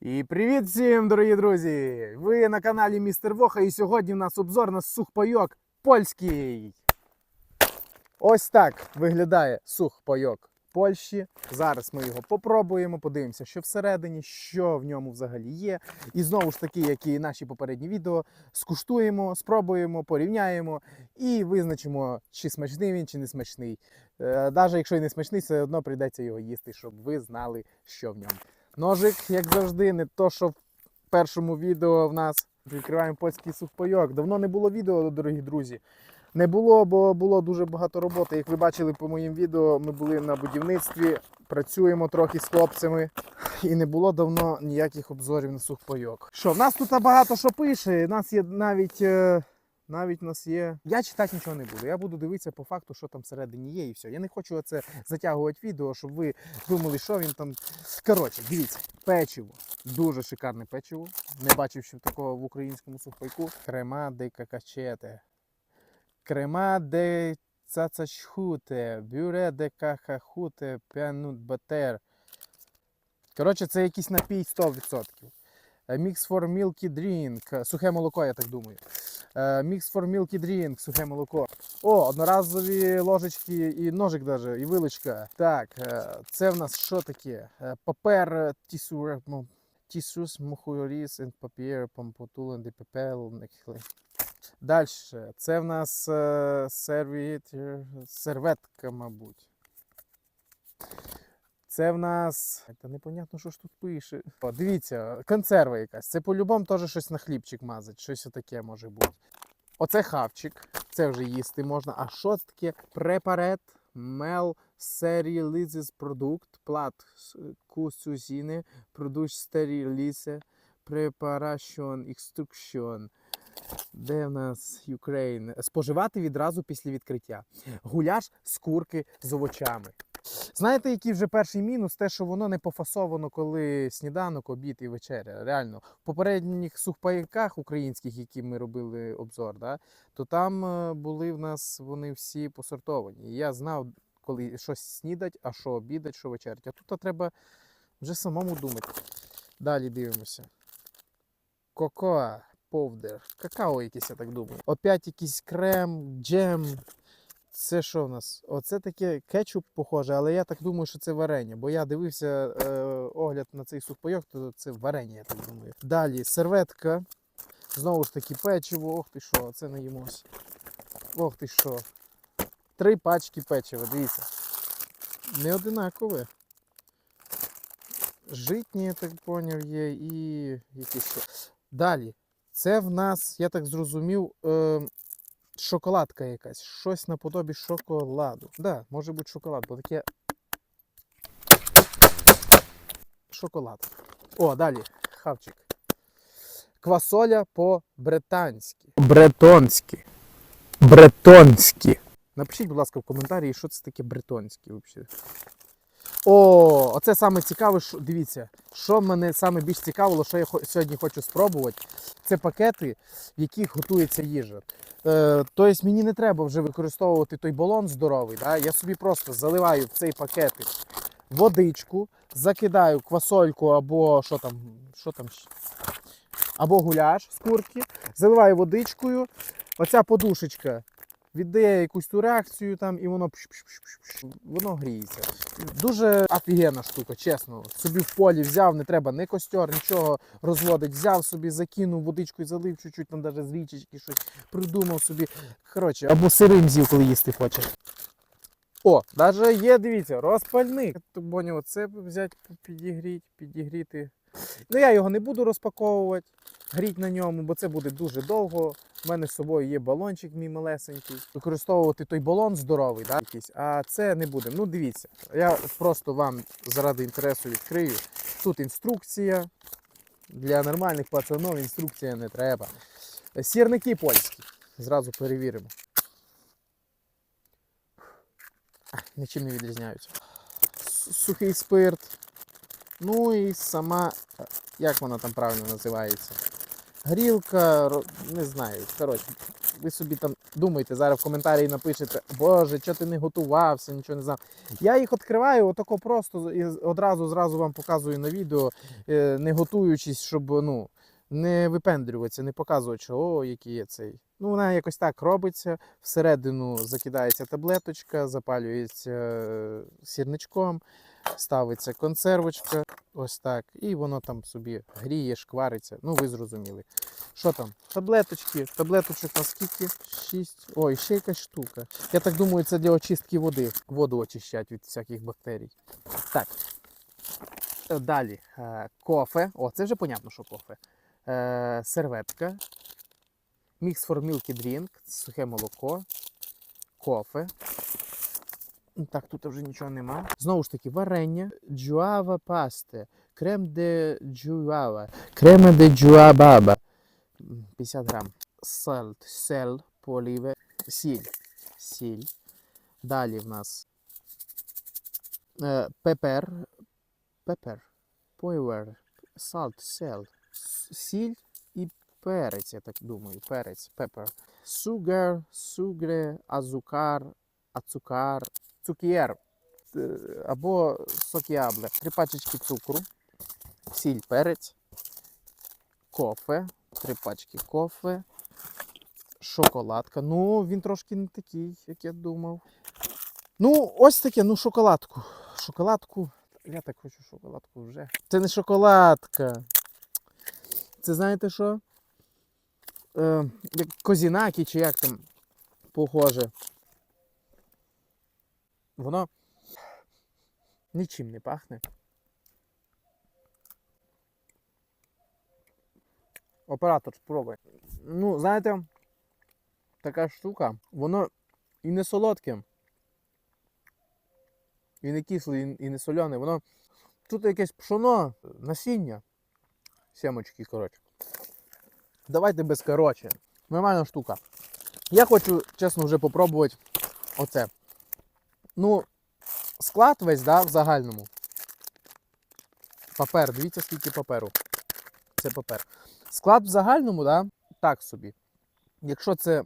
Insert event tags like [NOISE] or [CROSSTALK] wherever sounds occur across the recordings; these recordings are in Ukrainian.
І привіт всім, дорогі друзі! Ви на каналі Містер Воха, і сьогодні в нас обзор на сухпайок польський. Ось так виглядає сухпайок Польщі. Зараз ми його попробуємо, подивимося, що всередині, що в ньому взагалі є. І знову ж таки, як і наші попередні відео, скуштуємо, спробуємо, порівняємо і визначимо, чи смачний він, чи не смачний. Навіть якщо і не смачний, все одно прийдеться його їсти, щоб ви знали, що в ньому. Ножик, як завжди, не то, що в першому відео в нас відкриваємо польський сухпайок. Давно не було відео, дорогі друзі. Не було, бо було дуже багато роботи. Як ви бачили по моїм відео, ми були на будівництві, працюємо трохи з хлопцями. І не було давно ніяких обзорів на сухпайок. Що, в нас тут багато що пише. У нас є навіть. е, Навіть у нас є. Я читати нічого не буду. Я буду дивитися по факту, що там всередині є, і все. Я не хочу оце затягувати відео, щоб ви думали, що він там. Коротше, дивіться, печиво. Дуже шикарне печиво. Не бачив ще такого в українському сухпайку. Крема де какачете. Крема де цацачхуте. Бюре де кахахуте. Пянут батер. Коротше, це якийсь напій 100%. Е, Mix for Milky Drink. Сухе молоко, я так думаю. Е, Mix for Milky Drink, сухе молоко. О, одноразові ложечки і ножик даже, і вилочка. Так, е, це в нас що таке? Е, Папер тісур, ну, тісус, мухоріс, і папір, помпотулен, де пепел, нехли. Далі. Це в нас сервіт, серветка, мабуть. Це в нас. Та непонятно, що ж тут пише. Дивіться, консерва якась. Це по-любому теж щось на хлібчик мазать, щось таке може бути. Оце хавчик, це вже їсти можна. А що це таке? Препарет мел серіалізис продукт, плат кусузіне, продукт стерілісе, препарашон, інструкшон. Де в нас Україн? Споживати відразу після відкриття. Гуляш з курки з овочами. Знаєте, який вже перший мінус? Те, що воно не пофасовано, коли сніданок, обід і вечеря. Реально, в попередніх сухпайках українських, які ми робили обзор, да, то там е, були в нас вони всі посортовані. І я знав, коли щось снідать, а що обідать, що вечерять. А тут треба вже самому думати. Далі дивимося. Кокоа, повдер, какао якесь, я так думаю. Опять якийсь крем, джем. Це що в нас? Оце таке кетчуп похоже, але я так думаю, що це варення. Бо я дивився е, огляд на цей сухпайок, то це варення, я так думаю. Далі серветка. Знову ж таки печиво. Ох ти що, це не їмось. Ох ти що. Три пачки печива, дивіться. Не одинакове. Житні, я так поняв, є, і якісь. Далі. Це в нас, я так зрозумів, е, шоколадка якась. Щось наподобі шоколаду. Да, може бути шоколад, бо таке. Шоколад. О, далі. Хавчик. Квасоля по-британськи. Бретонськи. Бретонські. Напишіть, будь ласка, в коментарі, що це таке бретонське взагалі. О, оце саме цікаве, що дивіться, що мене саме більш цікавило, що я сьогодні хочу спробувати. Це пакети, в яких готується їжа. Е, тобто мені не треба вже використовувати той балон здоровий. Да? Я собі просто заливаю в цей пакетик водичку, закидаю квасольку або що там, що там, або гуляш з куртки, заливаю водичкою. Оця подушечка віддає якусь ту реакцію там, і воно пш-пш-пш-пш-пш, воно гріється. Дуже офігенна штука, чесно. Собі в полі взяв, не треба ні костер, нічого розводить. Взяв собі, закинув водичкою, залив чуть-чуть, там навіть з річечки щось придумав собі. Коротше, або сирим з'їв, коли їсти хоче. О, навіть є, дивіться, розпальник. Боню, оце взяти, підігріти, підігріти. Ну я його не буду розпаковувати, гріть на ньому, бо це буде дуже довго. У мене з собою є балончик мій малесенький. Використовувати той балон здоровий, да, якийсь, а це не буде. Ну дивіться, я просто вам заради інтересу відкрию. Тут інструкція. Для нормальних пацанів інструкція не треба. Сірники польські. Зразу перевіримо. Нічим не відрізняються. Сухий спирт. Ну і сама, е, як вона там правильно називається? Грілка, не знаю. Коротше, ви собі там думайте, зараз в коментарі напишете, Боже, чого ти не готувався, нічого не знав. Я їх відкриваю отако просто і одразу зразу вам показую на відео, е, не готуючись, щоб ну, не випендрюватися, не показувати, що о, який є цей. Ну, вона якось так робиться. Всередину закидається таблеточка, запалюється е, сірничком, ставиться консервочка, ось так, і воно там собі гріє, шквариться. Ну, ви зрозуміли. Що там? Таблеточки. Таблеточок на скільки? Шість. Ой, ще якась штука. Я так думаю, це для очистки води. Воду очищать від всяких бактерій. Так. Е, Далі. Е, Кофе. О, це вже понятно, що кофе. Е, Серветка. Мікс for Milky Drink, сухе молоко, кофе. Так, тут вже нічого нема. Знову ж таки, варення, джуава пасте, крем де джуава, крема де джуабаба. М, 50 грам. Salt, сел, поліве, сіль. Сіль. Далі в нас е, пепер, пепер, пойвер, salt, сел, сіль і перець, я так думаю, перець, пепер. Сугар, сугре, азукар, ацукар, цукієр е, або сокіабле. Три пачечки цукру, сіль, перець, кофе, три пачки кофе, шоколадка. Ну, він трошки не такий, як я думав. Ну, ось таке, ну, шоколадку. Шоколадку. Я так хочу шоколадку вже. Це не шоколадка. Це знаєте що? Е, як козінакі чи як там похоже. Воно нічим не пахне. Оператор, спробуй. Ну, знаєте, така штука, воно і не солодке, і не кисле, і- не соляне. Воно тут якесь пшоно, насіння. Сімочки, коротше. Давайте без коротше. Нормальна штука. Я хочу, чесно, вже попробувати оце. Ну, склад весь, да, в загальному. Папер, дивіться, скільки паперу. Це папер. Склад в загальному, да, так собі. Якщо це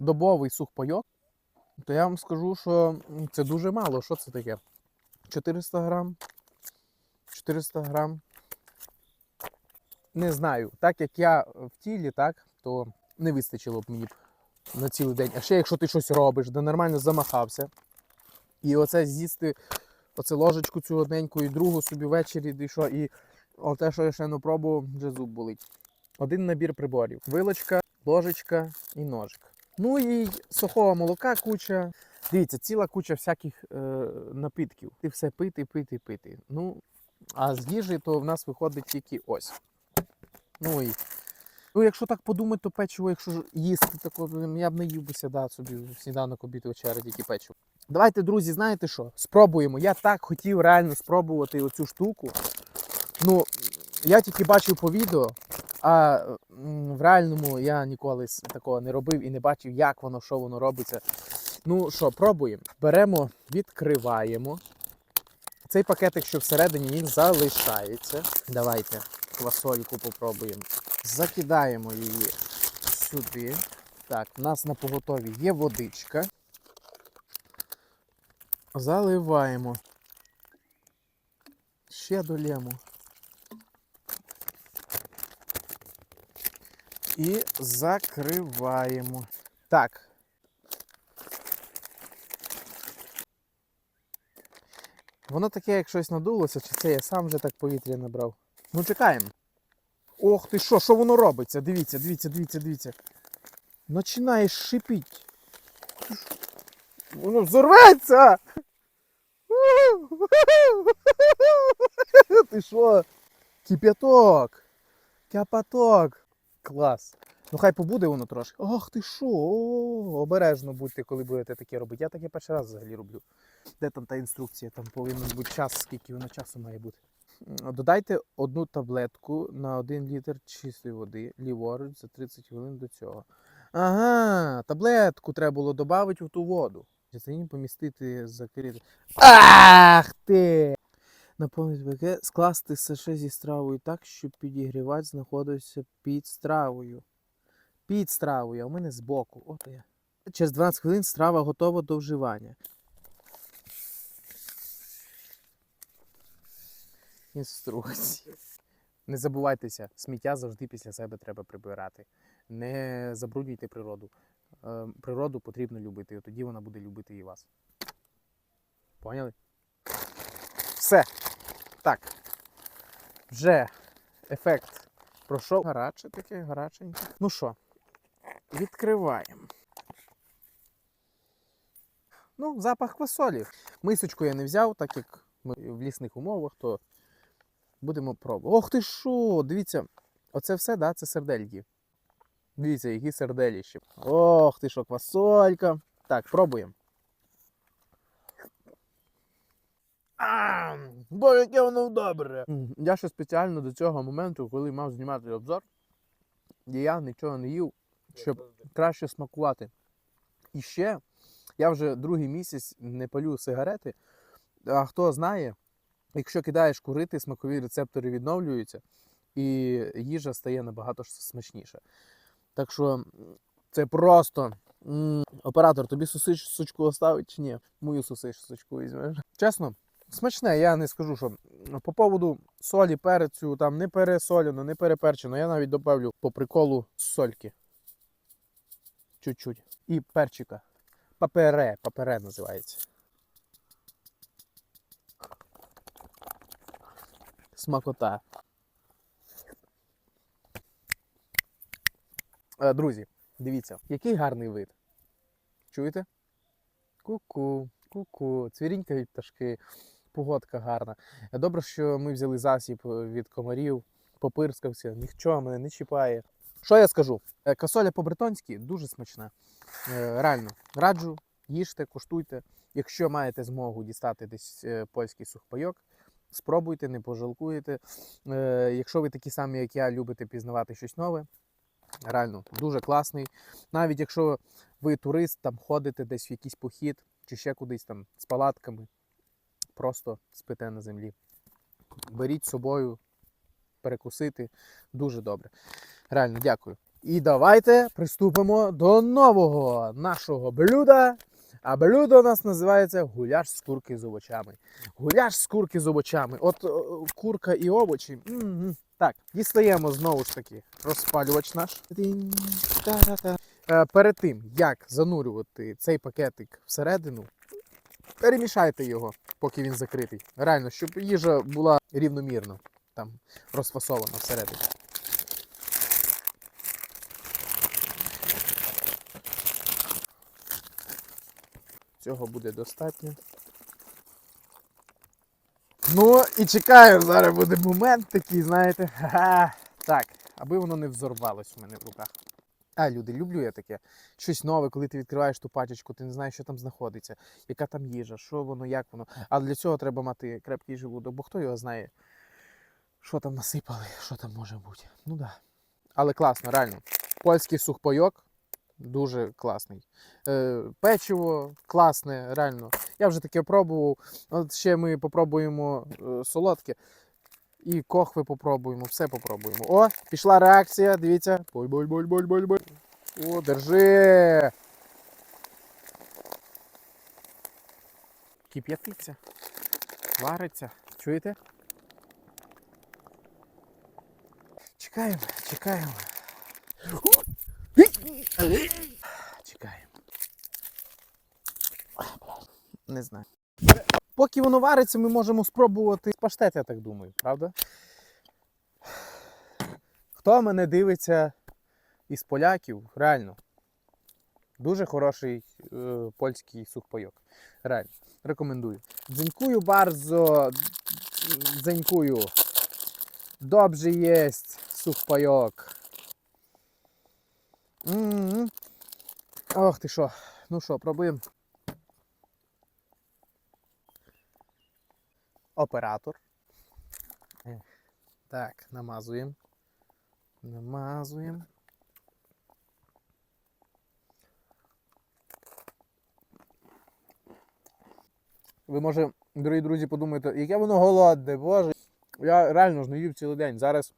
добовий сухпайок, то я вам скажу, що це дуже мало. Що це таке? 400 грам. 400 грам. Не знаю. Так як я в тілі, так, то не вистачило б мені б на цілий день. А ще якщо ти щось робиш, де нормально замахався. І оце з'їсти, оце ложечку цю одненьку і другу собі ввечері, що, і оте, що я ще не пробував, вже зуб болить. Один набір приборів: вилочка, ложечка і ножик. Ну і сухого молока куча. Дивіться, ціла куча всяких е, напитків. Ти все пити, пити, пити. Ну, а з їжі то в нас виходить тільки ось. Ну і. Ну, якщо так подумати, то печиво, якщо їсти, тако, я б не їв сюди собі в сніданок обід вечеря, тільки печиво. Давайте, друзі, знаєте що? Спробуємо. Я так хотів реально спробувати оцю штуку. Ну, я тільки бачив по відео, а в реальному я ніколи такого не робив і не бачив, як воно, що воно робиться. Ну що, пробуємо. Беремо, відкриваємо. Цей пакетик, що всередині, він залишається. Давайте квасольку попробуємо. Закидаємо її сюди. Так, у нас на поготові є водичка. Заливаємо. Ще долємо. І закриваємо. Так. Воно таке, як щось надулося, чи це я сам вже так повітря набрав. Ну, чекаємо. Ох ти що, що воно робиться? Дивіться, дивіться, дивіться, дивіться. Починає шипіть. Воно взорветься! [LAUGHS] Ти що? Кип'яток! Кипяток! Клас! Ну хай побуде воно трошки. Ах ти що? О, Обережно будьте, коли будете таке робити. Я таке перший раз взагалі роблю. Де там та інструкція? Там повинен бути час, скільки воно часу має бути. Додайте одну таблетку на 1 літр чистої води ліворуч за 30 хвилин до цього. Ага, таблетку треба було додати в ту воду. Частині помістити, закрити. Ах ти! Наповнити пакет, скласти саше зі стравою так, щоб підігрівач знаходився під стравою. Під стравою, а у мене збоку. От я. Через 12 хвилин страва готова до вживання. Інструкції. Не забувайтеся, сміття завжди після себе треба прибирати. Не забруднюйте природу. Е, Природу потрібно любити, і тоді вона буде любити і вас. Поняли? Все. Так. Вже ефект пройшов. Гаряче таке, гаряченьке. Ну що, відкриваємо. Ну, запах квасолі. Мисочку я не взяв, так як ми в лісних умовах, то будемо пробувати. Ох ти що! Дивіться, оце все, да, це сердельки. Дивіться, які серделіщі. Ох ти що, квасолька. Так, пробуємо. А, бо яке воно добре. Я ще спеціально до цього моменту, коли мав знімати обзор, я нічого не їв, щоб краще смакувати. І ще я вже другий місяць не палю сигарети. А хто знає, якщо кидаєш курити, смакові рецептори відновлюються, і їжа стає набагато смачніша. Так що це просто. Оператор, тобі сусич сучку оставить чи ні? Мою сусиш сучку візьмеш. Чесно, смачне, я не скажу, що по поводу солі, перцю, там не пересолено, не переперчено. Я навіть добавлю по приколу сольки. Чуть-чуть. І перчика. Папере, папере називається. Смакота. Е, Друзі, дивіться, який гарний вид. Чуєте? Ку-ку, ку-ку, цвірінькають пташки, погодка гарна. Добре, що ми взяли засіб е, від комарів, попирскався, нічого мене не чіпає. Що я скажу? Е, Касоля по-бретонськи дуже смачна. Реально, раджу, їжте, куштуйте. Якщо маєте змогу дістати десь польський сухпайок, спробуйте, не пожалкуєте. Е, Якщо ви такі самі, як я, любите пізнавати щось нове, реально дуже класний. Навіть якщо ви турист, там ходите десь в якийсь похід чи ще кудись там з палатками, просто спите на землі. Беріть з собою, перекусити дуже добре. Реально дякую. І давайте приступимо до нового нашого блюда. А блюдо у нас називається гуляш з курки з овочами. Гуляш з курки з овочами. От курка і овочі. м-м. Так, дістаємо знову ж таки розпалювач наш. Е, Перед тим, як занурювати цей пакетик всередину, перемішайте його, поки він закритий. Реально, щоб їжа була рівномірно там розфасована всередині. Цього буде достатньо. Ну і чекаю, зараз буде момент такий, знаєте. Ха-ха. Так, аби воно не взорвалось у мене в руках. А, люди, люблю я таке. Щось нове, коли ти відкриваєш ту пачечку, ти не знаєш, що там знаходиться, яка там їжа, що воно, як воно. А для цього треба мати крепкий желудок, бо хто його знає, що там насипали, що там може бути. Ну так. Да. Але класно, реально. Польський сухпайок дуже класний. Е, печиво класне, реально. Я вже таке пробував. От ще ми попробуємо е, солодке. І кохви попробуємо, все попробуємо. О, пішла реакція, дивіться. Боль-боль-боль-боль-боль-боль. О, держи. Кип'ятиться. Вариться. Чуєте? Чекаємо, чекаємо. Чекаємо. Не знаю. Поки воно вариться, ми можемо спробувати паштет, я так думаю, правда? Хто мене дивиться із поляків, реально. Дуже хороший е, польський сухпайок. Реально. Рекомендую. Дзенькую bardzo. Дзенькую. Добре єсть сухпайок. М-м-м. Ох ти що. Ну що, пробуємо. Оператор. Так, намазуємо. Намазуємо. Ви може, дорогі друзі, подумаєте, яке воно голодне, боже. Я реально ж не їв цілий день. Зараз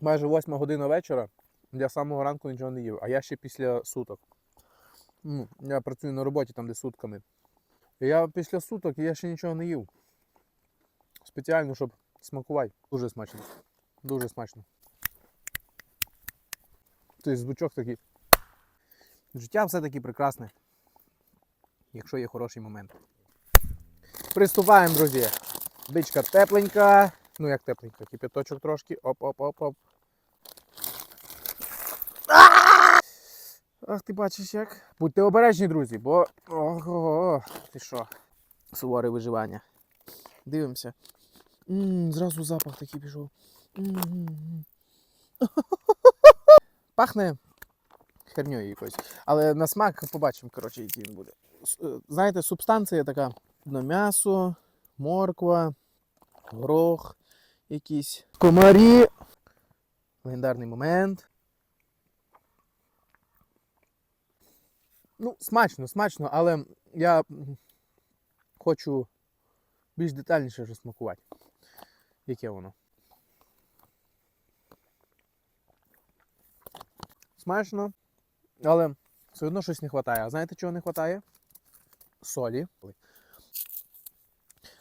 майже 8 година вечора. Я самого ранку нічого не їв, а я ще після суток. Ну, я працюю на роботі там, де сутками. Я після суток я ще нічого не їв. Спеціально, щоб смакувати. Дуже смачно. Дуже смачно. Тобто звучок такий. Життя все-таки прекрасне, якщо є хороший момент. Приступаємо, друзі. Бичка тепленька. Ну як тепленька, кипяточок трошки. Оп-оп-оп-оп. Ах, ти бачиш як. Будьте обережні, друзі, бо. Ого, ти що? Суворе виживання. Дивимося. м зразу запах такий пішов. [LAUGHS] Пахне херньою якоюсь. Але на смак побачимо, коротше, який він буде. Е, Знаєте, субстанція така: ну, м'ясо, морква, горох якийсь. Комарі. Легендарний момент. Ну, смачно, смачно, але я хочу більш детальніше розсмакувати. Яке воно? Смачно, але все одно щось не вистачає. А знаєте, чого не вистачає? Солі.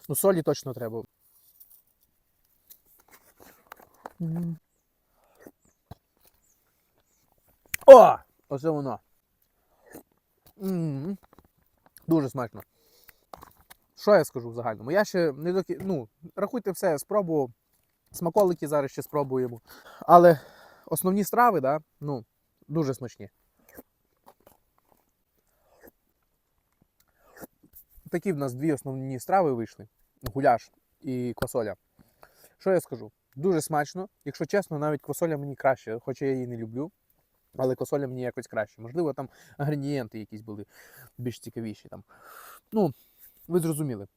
Ну, солі точно треба. О! Оце воно. Дуже смачно. Що я скажу в загальному? Я ще не доки. Ну, рахуйте все, я спробував. Смаколики зараз ще спробуємо. Але основні страви, да, ну, дуже смачні. Такі в нас дві основні страви вийшли: гуляш і квасоля. Що я скажу? Дуже смачно. Якщо чесно, навіть квасоля мені краще, хоча я її не люблю. Але квасоля мені якось краще. Можливо, там інгредієнти якісь були більш цікавіші. Там. Ну, ви зрозуміли.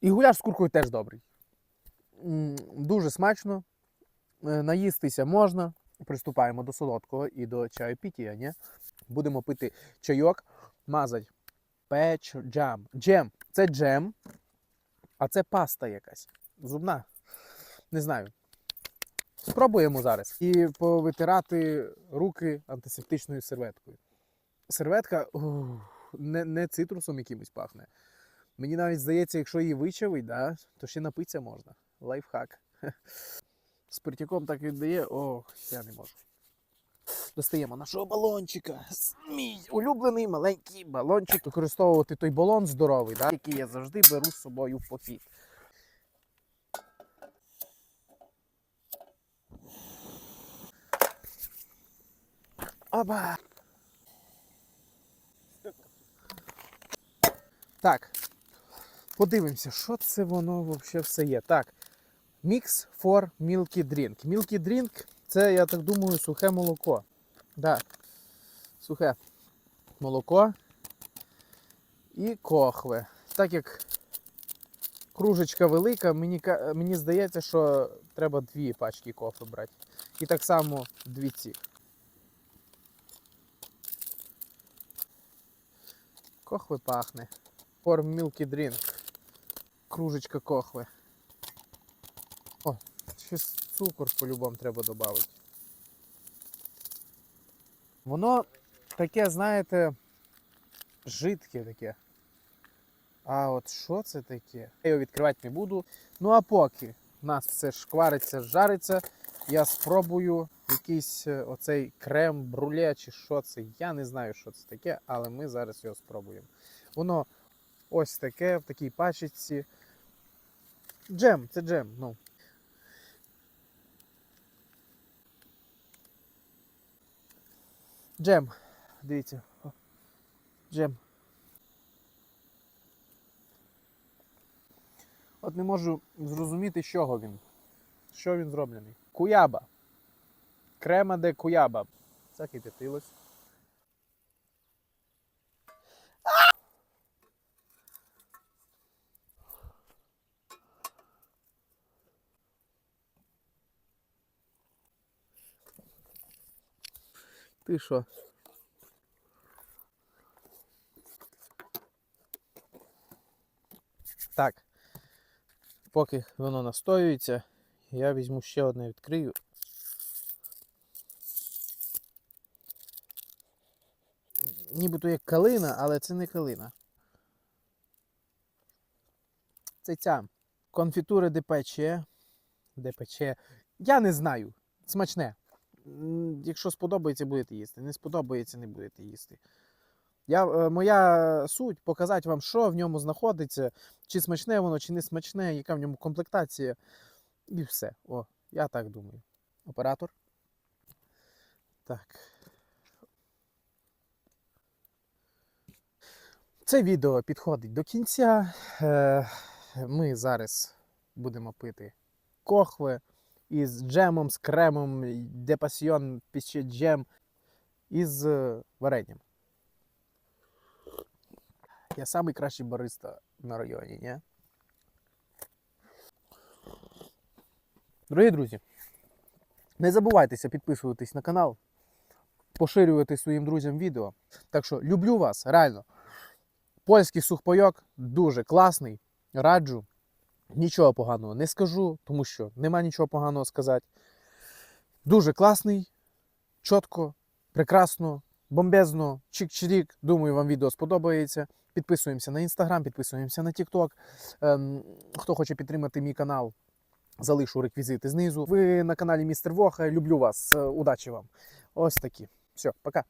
І гуляш з куркою теж добрий. Дуже смачно. Е, Наїстися можна. Приступаємо до солодкого і до чаю пітія, ні? Будемо пити чайок, мазать печ джам. Джем. Це джем, а це паста якась. Зубна. Не знаю. Спробуємо зараз. І повитирати руки антисептичною серветкою. Серветка ух, не, не цитрусом якимось пахне. Мені навіть здається, якщо її вичавить, да, то ще напитися можна. Лайфхак. Спиртяком так віддає, ох, я не можу. Достаємо нашого балончика. Мій улюблений маленький балончик. Використовувати той балон здоровий, да, який я завжди беру з собою в похід. Оба! Так. Подивимося, що це воно взагалі все є. Так. Mix for Milky Drink. Milky Drink це, я так думаю, сухе молоко. Да. Сухе молоко і кохве. Так як кружечка велика, мені, мені здається, що треба дві пачки кофе брати. І так само дві ці. Кохви пахне. For Milky Drink. Кружечка кохви. О, ще цукор по-любому треба додати. Воно таке, знаєте, жидке таке. А от що це таке? Я його відкривати не буду. Ну а поки в нас все шквариться, жариться, я спробую якийсь е, оцей крем бруле чи що це. Я не знаю, що це таке, але ми зараз його спробуємо. Воно ось таке, в такій пачечці. Джем, це джем. ну. Джем. Дивіться. Джем. От не можу зрозуміти, з чого він. Чого він зроблений. Куяба. Крема де куяба. Закипятилось. Ти що? Так. Поки воно настоюється, я візьму ще одне відкрию. Нібито як калина, але це не калина. Це ця конфітури ДПЧ. ДПЧ. Я не знаю. Смачне. Якщо сподобається, будете їсти. Не сподобається, не будете їсти. Я, е, моя суть показати вам, що в ньому знаходиться, чи смачне воно, чи не смачне, яка в ньому комплектація. І все. О, я так думаю. Оператор. Так. Це відео підходить до кінця. Е, Ми зараз будемо пити кохви із джемом, з кремом, депасьйон, піще джем із варенням. Я самий кращий бариста на районі, ні? Дорогі друзі, не забувайтеся підписуватись на канал, поширювати своїм друзям відео. Так що люблю вас, реально. Польський сухпайок дуже класний. Раджу. Нічого поганого не скажу, тому що нема нічого поганого сказати. Дуже класний, чітко, прекрасно, бомбезно, чик-чирік. Думаю, вам відео сподобається. Підписуємося на інстаграм, підписуємося на TikTok. Ем, хто хоче підтримати мій канал, залишу реквізити знизу. Ви на каналі Містер Воха. Люблю вас. Е, Удачі вам. Ось такі. Все, пока.